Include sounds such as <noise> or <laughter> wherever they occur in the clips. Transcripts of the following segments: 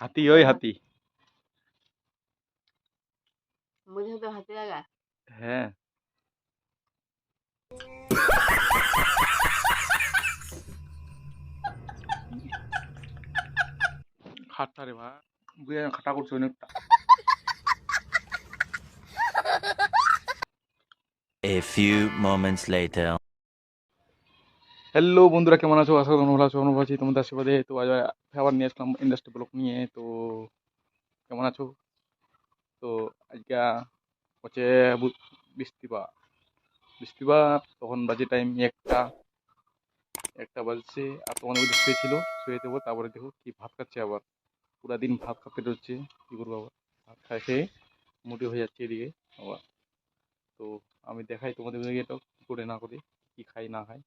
হাতি ওই হাতি। মুঝে তো হাতি লাগা? হ্যাঁ। খাটটা রে ভাই বুঝে খাটা করছে অনেকটা। A few moments later hello বন্ধুরা, কেমন আছো? আশা করি ভালো আছো অনুভব আছি। তোমাদের আশীর্বাদে তো আজ আবার নিয়ে আসলাম ইন্ডাস্ট্রি ব্লক নিয়ে। তো কেমন আছো? তো আজকে হচ্ছে বু- বৃষ্টিবার বৃষ্টিবার তখন বাজে টাইম একটা একটা বাজছে। আর তখন ওদের শুয়েছিল শুয়ে দেবো, তারপরে দেখো কি ভাত খাচ্ছে আবার। পুরো দিন ভাত খাতে হচ্ছে, কী করব আবার? ভাত খাই খেয়ে মোটি হয়ে যাচ্ছে এদিকে আবার। তো আমি দেখাই তোমাদের এটা করে না করে, কী খাই না খাই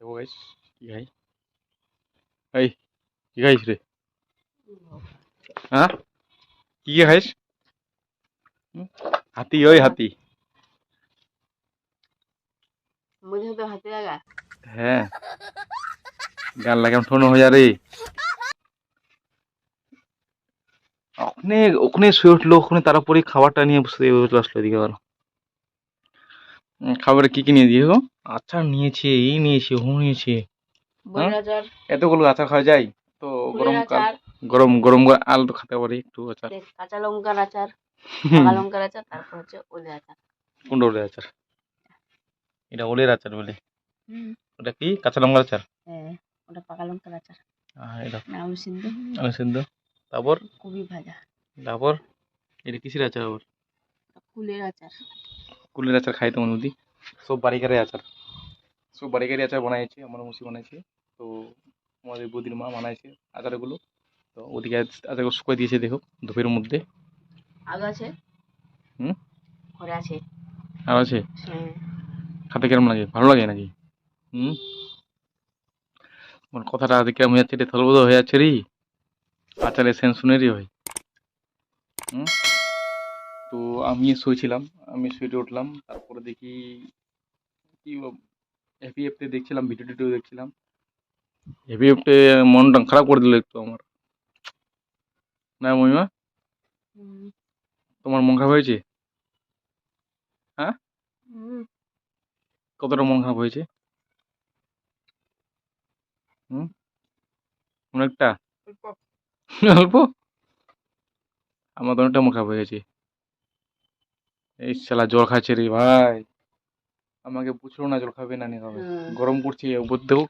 গাইস কি এই কি খাইস রে হ্যাঁ কি খাইস হাতি ওই হাতি হ্যাঁ গান ওখানে ওখানে শুয়ে উঠল ওখানে তারপরে খাবারটা নিয়ে বসে আসলো এদিকে খাবারে কি কি নিয়ে দিয়েছ? আচার নিয়েছে এই নিয়েছে ও নিয়েছে। আচার। এতগুলো আচার খাওয়া যায়? তো গরম গরম করে আলু তো খেতে পারি একটু আচার। কাঁচা লঙ্কার আচার <laughs> লঙ্কার আচার তারপর হচ্ছে ওলের আচার। কোনটা ওলের আচার। এটা ওলের আচার বলে। ওটা কি? কাঁচা লঙ্কার আচার? হ্যাঁ ওটা পাকা লঙ্কার আচার। আর এটা নাম সিদ্ধ। আলু সিদ্ধ। তারপর? কবি ভাজা। তারপর? এটা কিসের আচার আবার? ফুলের আচার। কুলের আচার খাই তোমার নদী সব বাড়িকারে আচার। সব বাড়িকারি আচার বানাইছে আমার মুসি বানাইছে। তো আমাদের বৌদির মা বানাইছে আচারগুলো। তো ওদিকে আচ- আচারগুলো শুকিয়ে দিয়েছে দেখো ধূপের মধ্যে। আগ আছে? হুম? ঘরে আছে। আর আছে? হ্যাঁ। খাতে কেমন লাগে? ভালো লাগে নাকি? হুম? আমার কথাটা আজকে কেমন যাচ্ছে রে? থলবদ হয়ে যাচ্ছে রে। আচারের সেন্স শুনেরই হয় হুম? তো আমি শুয়েছিলাম আমি শুয়ে উঠলাম তারপরে দেখি কি হ্যাপি অ্যাপতে দেখছিলাম ভিডিও টিডিও দেখছিলাম। হ্যাপি অ্যাপটে মনটা খারাপ করে দিল একটু আমার। না মহিমা? তোমার মন খারাপ হয়েছে? হ্যাঁ? কতটা মন খারাপ হয়েছে? হুম? অনেকটা? অল্প। অল্প? আমার তো অনেকটা মন খারাপ হয়ে গেছে। এই শালা জল খাচ্ছে রে ভাই। আমাকে বুঝলো না জল খাবে না নি খাবে। গরম করছে উপর দেখো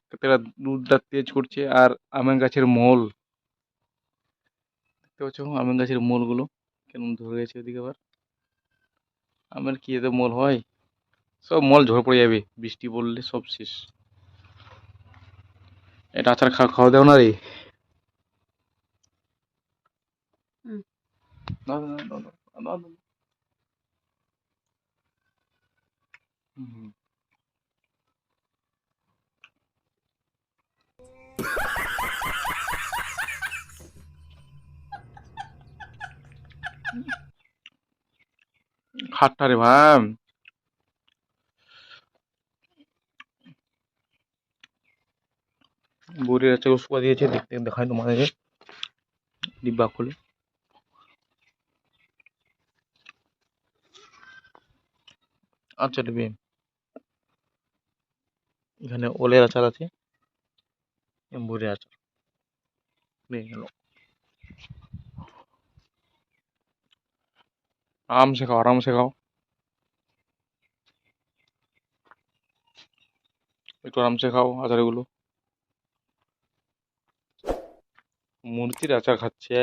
দুধটা তেজ করছে আর আমের গাছের মোল। দেখতে পাচ্ছ আমের গাছের মোলগুলো কেমন ধরে গেছে ওদিকে আবার। আমের কি এত মোল হয়? সব মল ঝরে পড়ে যাবে বৃষ্টি পড়লে সব শেষ। এটা আচার খাওয়া খাওয়া দাও না রে। দাও, দাও, দাও, দাও। হুম। খাট্টা রে ভাই। বুড়ির আছে শুকা দিয়েছে দেখতে দেখাই তোমাদেরকে। ডিব্বা খুলে। আচ্ছা নেবে এখানে ওলের আচার আছে বুড়ির আচার। নিয়ে গেল। আরামসে খাও আরামসে খাও একটু আরামসে খাও আচারগুলো। মূর্তির আচার খাচ্ছে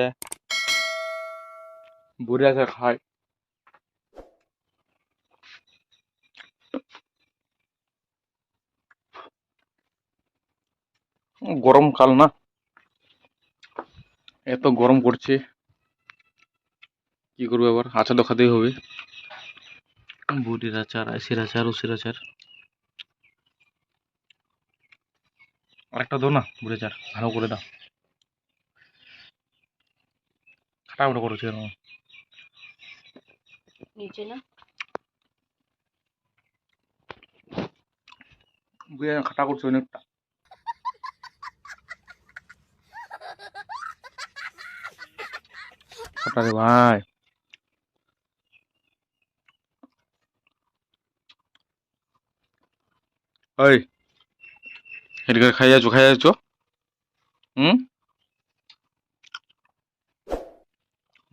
বুড়ি আচার খায়। গরমকাল না। এত গরম করছে কি করব এবার? আচার তো খেতেই হবে। বুড়ির আচার আইসির আচার উসির আচার। আরেকটা দাও না বুড়ি আচার। ভালো করে দাও। খাটা ওটা করেছে কেন নিচে না? খাটা করছে অনেকটা। খাটা রে ভাই। ওই এদিকে খাই যাচ্ছ খাই যাচ্ছ হুম?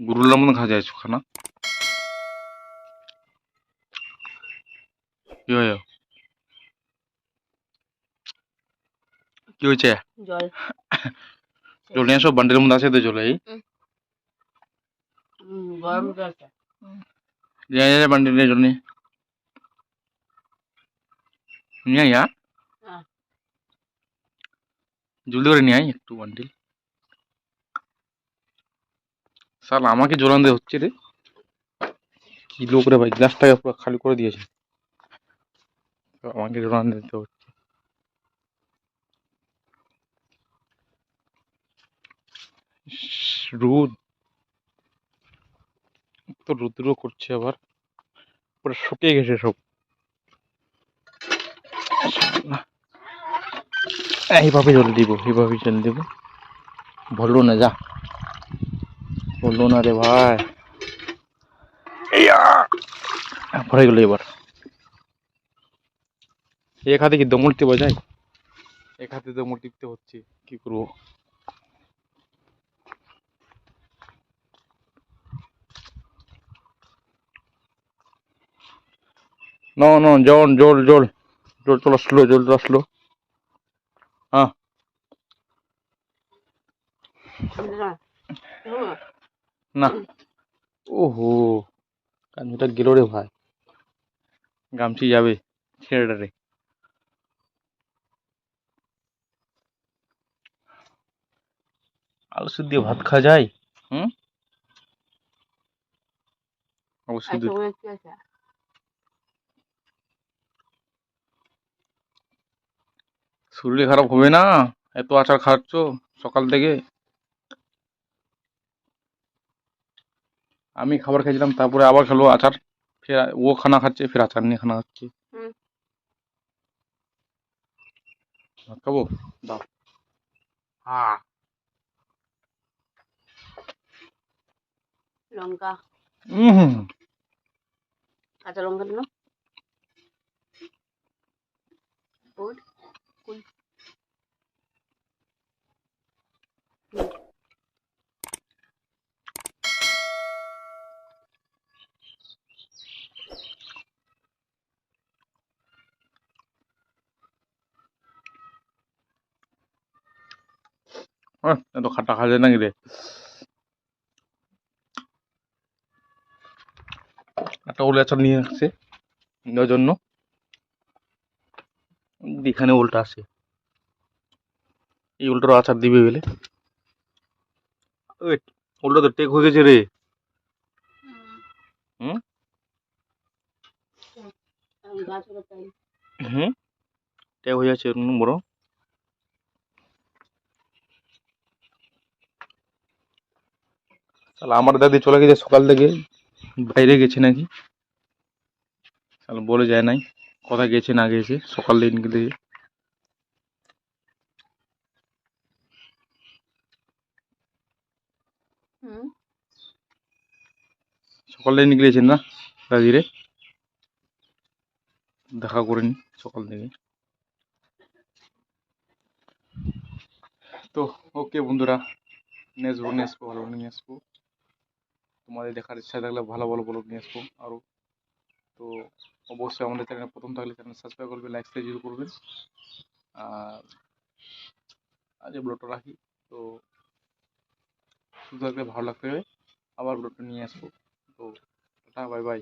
গুরুলার মতন খাওয়া যাচ্ছ খানা? কি হয় কি হয়েছে? জল। জল নিয়ে আসো বান্ডেলের মধ্যে আছে তো জল এই হুম, গরম জলটা নিয়ে আয় বান্ডেল নিয়ে জল নিয়ে নিয়ে আয় হ্যাঁ। জলদি করে নিয়ে আয় একটু বান্ডেল সাল আমাকে জল আনতে হচ্ছে রে কি লোক রে ভাই গ্লাসটাকে পুরো খালি করে দিয়েছে তো আমাকে জল আনতে দিতে হচ্ছে ইস, রোদ তো রুদ্র করছে আবার। পুরো শুকিয়ে গেছে সব। এইভাবে জল দিব, এইভাবে জল দিব। বলল না, যা। বলল না রে ভাই! ভরে গেল এবার। এক হাতে কি দমল টিপা যায়? এক হাতে দমল টিপতে হচ্ছে, কি করব? No, no, জল জল জল জল চলে আসলো জল চলে আসলো হ্যাঁ না ওহো কাঞ্জুটা গেল রে ভাই গামছি যাবে ছেড়ে রে আলু সিদ্ধ দিয়ে ভাত খাওয়া যায় হুম অবশ্যই আচ্ছা ওই কি আছে শরীর খারাপ হবে না। এত আচার খাচ্ছ সকাল থেকে। আমি খাবার খেয়েছিলাম তারপরে আবার খেলো আচার। ফের ও খানা খাচ্ছে ফের আচার নিয়ে খানা খাচ্ছে। হুম। ভাত খাব? দাও। হ্যাঁ লঙ্কা। উম কাঁচা লঙ্কা দিল। এত খাটা খাওয়া যায় নাকি রে? একটা ওলে আচার নিয়ে আসছে দেওয়ার জন্য। এখানে উল্টা আছে। এই উল্টোর আচার দিবে বলে। উল্টো তো টেক হয়ে গেছে রে। হুম? হুম? টেক হয়ে যাচ্ছে বড়। তাহলে আমার দাদি চলে গেছে সকাল থেকে। বাইরে গেছে নাকি? তাহলে বলে যায় নাই কোথায় গেছে না গেছে সকাল দিন হুম। সকাল থেকে নিকলেছেন না দাদিরে? দেখা করিনি সকাল থেকে। তো ওকে বন্ধুরা নিয়ে আসব ভালো নিয়ে আসব তোমাদের দেখার ইচ্ছা থাকলে ভালো ভালো ব্লগ নিয়ে আসব আরও তো অবশ্যই আমাদের চ্যানেল প্রথম থাকলে চ্যানেল সাবস্ক্রাইব করবে লাইক শেয়ার করবেন আর আজ ব্লগটা রাখি। তো শুধু থাকলে ভালো লাগতে হবে আবার ব্লগটা নিয়ে আসব। তো টাটা বাই বাই